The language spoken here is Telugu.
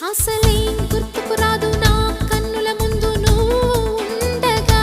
అసలేం గుర్తుకు రాదు నా కన్నుల ముందు నువ్వు ఉండగా